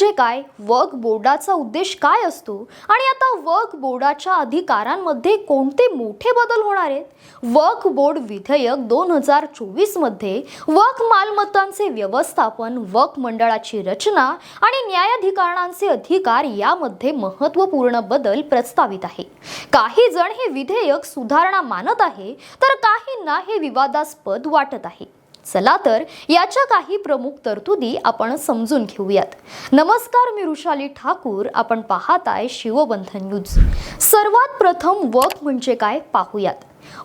म्हणजे काय? वर्क बोर्डाचा उद्देश काय असतो? आणि आता वर्क बोर्डाच्या अधिकारांमध्ये कोणते मोठे बदल होणार आहेत? वर्क बोर्ड विधेयक दोन हजार चोवीसमध्ये वर्क मालमत्तांचे व्यवस्थापन वर्क मंडळाची रचना आणि न्यायाधिकरणांचे अधिकार यामध्ये महत्त्वपूर्ण बदल प्रस्तावित आहे. काही जण हे विधेयक सुधारणा मानत आहे तर काहींना हे विवादास्पद वाटत आहे. चला तर याच्या काही प्रमुख तरतुदी आपण समजून घेऊयात. नमस्कार मी रुशाली ठाकूर. आपण पाहताय शिवबंधन न्यूज. सर्वात प्रथम वक म्हणजे काय? पाहूयात.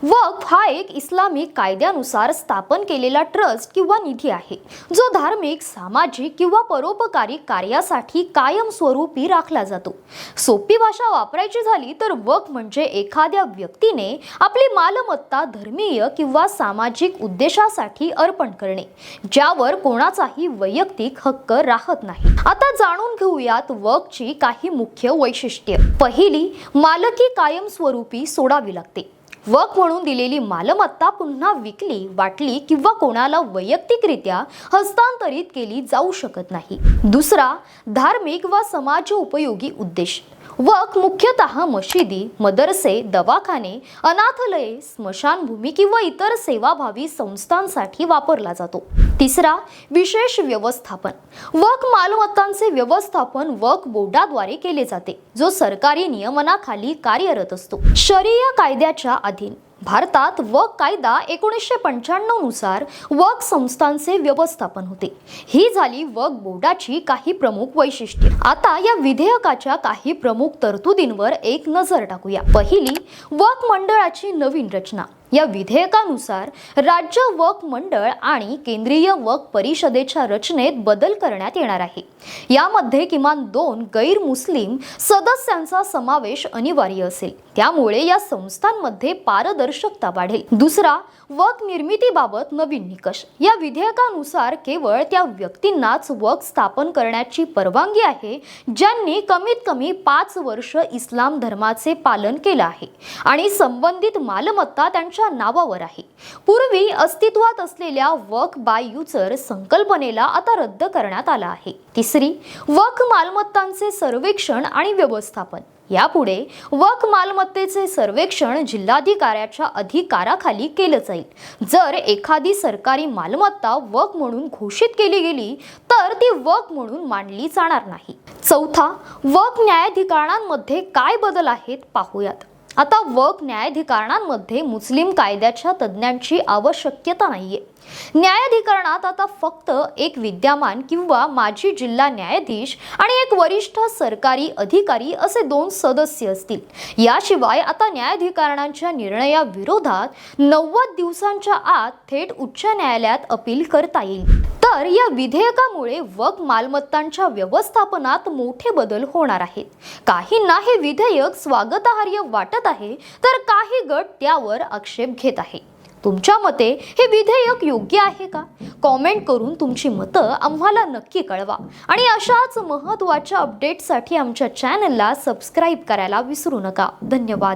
वक्फ हा एक इस्लामिक कायद्यानुसार स्थापन केलेला ट्रस्ट किंवा निधी आहे जो धार्मिक सामाजिक किंवा परोपकारी कार्यासाठी कायमस्वरूपी राखला जातो. सोपी भाषा वापरायची झाली तर वक्फ म्हणजे एखाद्या व्यक्तीने आपली मालमत्ता धर्मीय किंवा सामाजिक उद्देशासाठी अर्पण करणे ज्यावर कोणाचाही वैयक्तिक हक्क राहत नाही. आता जाणून घेऊयात वक्फची काही मुख्य वैशिष्ट्ये. पहिली मालकी कायमस्वरूपी सोडावी लागते. वक म्हणून दिलेली मालमत्ता पुन्हा विकली वाटली किंवा कोणाला वैयक्तिकरित्या हस्तांतरित केली जाऊ शकत नाही. दुसरा धार्मिक व समाज उपयोगी उद्देश. वक मुख्यतः मशिदी मदरसे दवाखाने अनाथलये स्मशानभूमी किंवा इतर सेवाभावी संस्थांसाठी वापरला जातो. तिसरा विशेष व्यवस्थापन. वक मालमत्तांचे व्यवस्थापन वक बोर्डाद्वारे केले जाते जो सरकारी नियमनाखाली कार्यरत असतो. शरीय कायद्याच्या अधीन. भारतात वक कायदा एकोणीसशे पंच्याण्णवनुसार वक संस्थांचे व्यवस्थापन होते. ही झाली वक बोर्डाची काही प्रमुख वैशिष्ट्ये. आता या विधेयकाच्या काही प्रमुख तरतुदींवर एक नजर टाकूया. पहिली वक मंडळाची नवीन रचना. या विधेयकानुसार राज्य वक मंडळ आणि केंद्रीय वक परिषदेच्या रचनेत बदल करण्यात येणार आहे. यामध्ये किमान दोन गैर मुस्लिम सदस्यांचा समावेश अनिवार्य असेल. त्यामुळे या संस्थांमध्ये पारदर्शकता वाढेल. दुसरा वक निर्मितीबाबत नवीन निकष. या विधेयकानुसार केवळ त्या व्यक्तींनाच वक स्थापन करण्याची परवानगी आहे ज्यांनी कमीत कमी पाच वर्ष इस्लाम धर्माचे पालन केलं आहे. आणि संबंधित मालमत्ता त्यांच्या नावावर आहे. पूर्वी अस्तित्वात असलेल्या वक बाय युजर संकल्पनेला आता रद्द करण्यात आला आहे. तिसरी वक मालमत्तांचे सर्वेक्षण आणि व्यवस्थापन. यापुढे वक मालमत्तेचे सर्वेक्षण जिल्हाधिकाऱ्याच्या अधिकाराखाली केलं जाईल. जर एखादी सरकारी मालमत्ता वक म्हणून घोषित केली गेली तर ती वक म्हणून मांडली जाणार नाही. चौथा वक न्यायाधिकरणांमध्ये काय बदल आहेत पाहूयात. आता वक न्यायाधिकरणांमध्ये मुस्लिम कायद्याच्या तज्ज्ञांची आवश्यकता नाहीये. न्यायाधिकरणात आता फक्त एक विद्यमान किंवा माजी जिल्हा न्यायाधीश आणि एक वरिष्ठ सरकारी अधिकारी असे दोन सदस्य असतील. याशिवाय आता न्यायाधिकरणांच्या निर्णयाविरोधात नव्वद दिवसांच्या आत थेट उच्च न्यायालयात अपील करता येईल. तर या विधेयकामुळे वग मालमत्तांच्या व्यवस्थापनात मोठे बदल होणार आहेत. काहींना हे विधेयक स्वागतार्ह वाटत आहे तर काही गट त्यावर आक्षेप घेत आहे. तुमच्या मते हे विधेयक योग्य आहे का? कॉमेंट करून तुमची मतं आम्हाला नक्की कळवा. आणि अशाच महत्त्वाच्या अपडेटसाठी आमच्या चॅनलला सबस्क्राईब करायला विसरू नका. धन्यवाद.